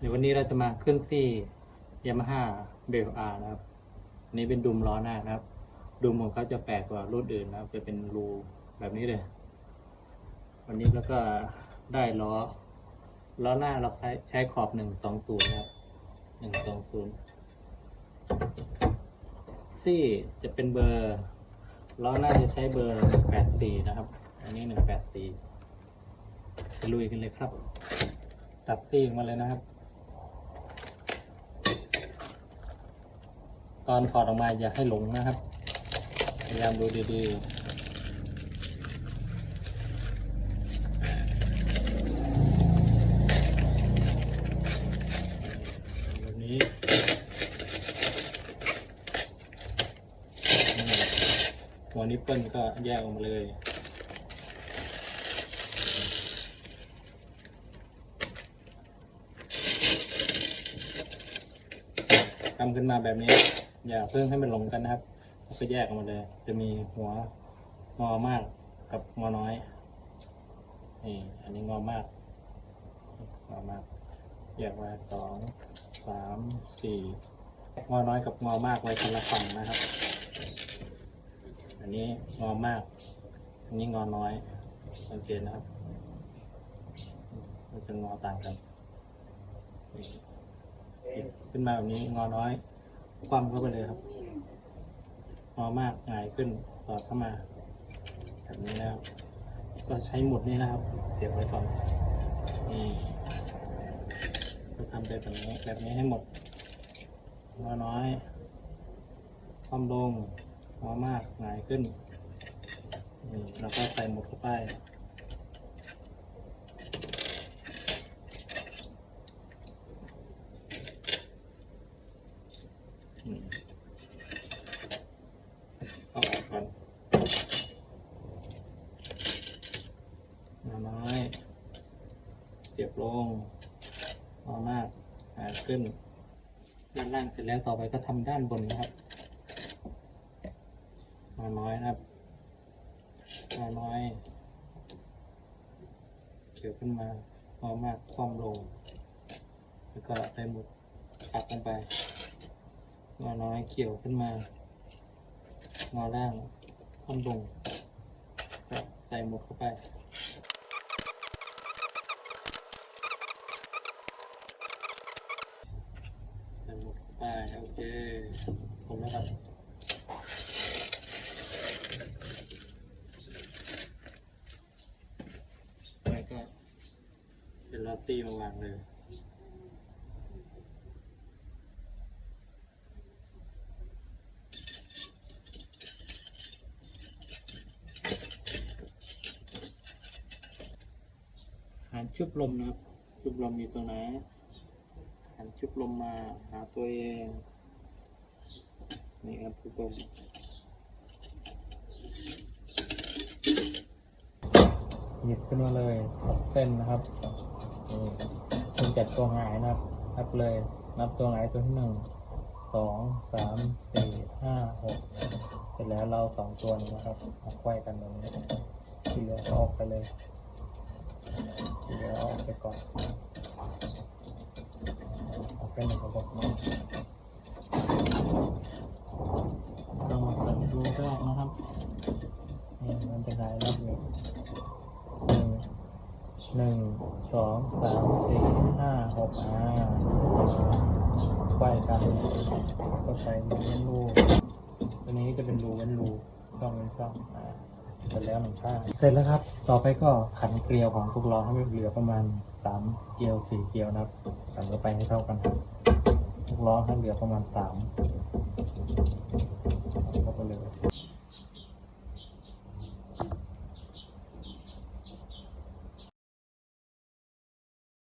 เดี๋ยววันนี้เราจะมาขึ้นซี่ยามาฮ่าเบลอาร์นะครับอันนี้เป็นดุมล้อหน้านะครับ ดุมของเขาจะแปลกกว่ารุ่นอื่นนะครับ จะเป็นรูแบบนี้เลย วันนี้แล้วก็ได้ล้อ ล้อหน้าเราใช้ขอบหนึ่งสองศูนย์นะครับหนึ่งสองศูนย์ซี่จะเป็นเบอร์ล้อหน้าจะใช้เบอร์แปดสี่นะครับ อันนี้หนึ่งแปดสี่ลุยกันเลยครับ ตัดซี่มาเลยนะครับ ตอนถอดออกมาอย่าให้หลงนะครับ พยายามดูดีๆแบบนี้อืมหัวนิปเปิลก็แยกออกมาเลย ทำขึ้นมาแบบนี้ อย่าเพิ่งให้มันหลงกันนะครับก็แยกออกมาเลย จะมีหัวงอมากกับงอน้อยนี่อันนี้งอมากงอมากแยกไว้สองสามสี่งอน้อยกับงอมากไว้คนละฝั่งนะครับ อันนี้งอมาก อันนี้งอน้อยสังเกตนะครับมันจะงอต่างกันขึ้นมาแบบนี้งอน้อย คว่ำเข้าไปเลยครับงอมากหงายขึ้นสอดเข้ามาแบบนี้แล้ว ก็ใช้หมุดนี้นะครับ เสียบไว้ก่อนนี่ก็ทำไปแบบนี้แบบนี้ให้หมดงอน้อยคว่ำลงงอมากหงายขึ้นนี่แล้วก็ใส่หมุดเข้าไป อืมเอาออกก่อนมาน้อย เสียบ ลงเอามากหาขึ้น ด้านล่างเสร็จแล้วต่อไปก็ทำด้านบนนะครับมาน้อยนะครับมาน้อยเกี่ยวขึ้นมาเอมากคว่ำลง แล้วก็ใส่หมุดปักลงไปงอน้อยเกี่ยวขึ้นมางอล่างค่อมลงใส่หมวกเข้าไป ใส่หมวกเข้าไป โอ เคผมนะครับแล้วก็เป็นลอซี่มาวางเลยหันชุบลมนะครับ ชุบลมอยู่ตรงไหนหันชุบลมมาหาตัวเอง นี่ครับชุบลมหยิบขึ้นมาเลยทับเส้นนะครับนี่คุณจัดตัวหายนะครับ นับเลย นับตัวหายตัวที่หนึ่งสองสามสี่ห้าหกเสร็จแล้วเราสองตัวนี้นะครับเอาไขว้กันตรงนี้ที่เหลือออกไปเลยเดี๋ยวเอออกไปก่อนเอาแค่หนึ่งกระบอกนี้เรามาเปิดดูแรกนะครับ นี่มันจะได้รับอยู่หนึ่ง หนึ่งสองสามสี่ห้าหกอ่าไขว้กันก็ใส่รูเว้นรูตัวนี้จะเป็นรูเว้นรูช่องเว้นช่องอ่าเสร็จแล้วหนึ่งข้างเสร็จแล้วครับ ต่อไปก็ขันเกลียวของทุกล้อให้เหลือประมาณสามเกลียวสี่เกลียวนะครับขันเข้าไปให้เท่ากันครับทุกล้อให้เหลือประมาณสาม